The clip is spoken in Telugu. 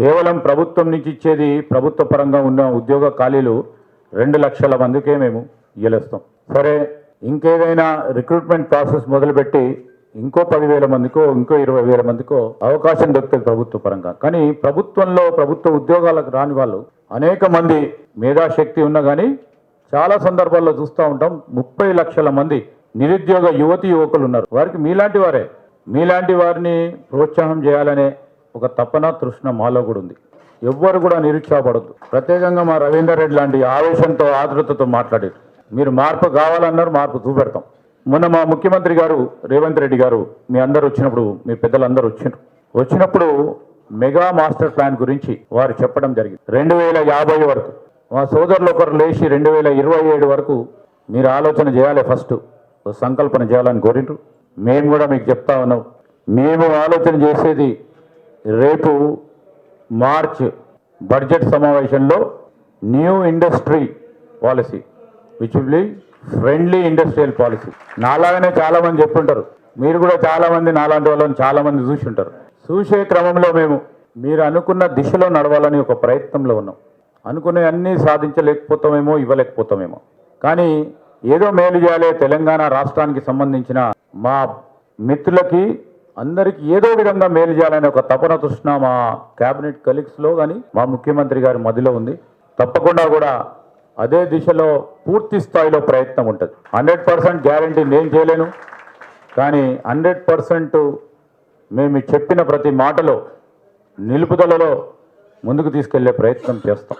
కేవలం ప్రభుత్వం నుంచి ఇచ్చేది ప్రభుత్వ పరంగా ఉన్న ఉద్యోగ ఖాళీలు రెండు లక్షల మందికే మేము గెలుస్తాం సరే ఇంకేదైనా రిక్రూట్మెంట్ ప్రాసెస్ మొదలుపెట్టి ఇంకో పదివేల మందికో ఇంకో ఇరవై వేల మందికో అవకాశం దొరుకుతుంది ప్రభుత్వ పరంగా. కానీ ప్రభుత్వంలో ప్రభుత్వ ఉద్యోగాలకు రాని వాళ్ళు అనేక మంది మేధాశక్తి ఉన్నా కానీ చాలా సందర్భాల్లో చూస్తూ ఉంటాం ముప్పై లక్షల మంది నిరుద్యోగ యువతి యువకులు ఉన్నారు. వారికి మీలాంటి వారే. మీలాంటి వారిని ప్రోత్సాహం చేయాలనే ఒక తపన తృష్ణ మాలో కూడా ఉంది. ఎవ్వరు కూడా నిరుత్సాహపడద్దు. ప్రత్యేకంగా మా రవీందర్ రెడ్డి లాంటి ఆవేశంతో ఆతృతతో మాట్లాడారు. మీరు మార్పు కావాలన్నారు మార్పు చూపెడతాం. మొన్న మా ముఖ్యమంత్రి గారు రేవంత్ రెడ్డి గారు మీ అందరు వచ్చినప్పుడు మీ పెద్దలందరూ వచ్చిండ్రు. వచ్చినప్పుడు మెగా మాస్టర్ ప్లాన్ గురించి వారు చెప్పడం జరిగింది. రెండు వేల యాభై వరకు. మా సోదరులు ఒకరు లేచి రెండు వేల ఇరవై ఏడు వరకు మీరు ఆలోచన చేయాలి ఫస్ట్. సంకల్పన చేయాలని కోరిండ్రు. మేము కూడా మీకు చెప్తా ఉన్నాం. మేము ఆలోచన చేసేది రేపు మార్చ్ బడ్జెట్ సమావేశంలో new industry policy which will be friendly industrial policy నాలాగానే చాలామంది చెప్పుంటారు మీరు కూడా చాలామంది నాలాంటి వాళ్ళని చాలామంది చూసి ఉంటారు చూసే క్రమంలో మేము మీరు అనుకున్న దిశలో నడవాలని ఒక ప్రయత్నంలో ఉన్నాం. అనుకునే అన్నీ సాధించలేకపోతామేమో ఇవ్వలేకపోతామేమో. కానీ ఏదో మేలు చేయాలి తెలంగాణ రాష్ట్రానికి సంబంధించిన మా మిత్రులకి అందరికీ ఏదో విధంగా మేలు చేయాలనే ఒక తపన తృష్ణ మా కేబినెట్ కలీగ్స్లో కానీ మా ముఖ్యమంత్రి గారి మదిలో ఉంది. తప్పకుండా కూడా అదే దిశలో పూర్తి స్థాయిలో ప్రయత్నం ఉంటుంది. హండ్రెడ్ పర్సెంట్ గ్యారంటీ నేను చేయలేను. కానీ హండ్రెడ్ పర్సెంట్ మేము చెప్పిన ప్రతి మాటలో నిలుపుదలలో ముందుకు తీసుకెళ్ళే ప్రయత్నం చేస్తాం.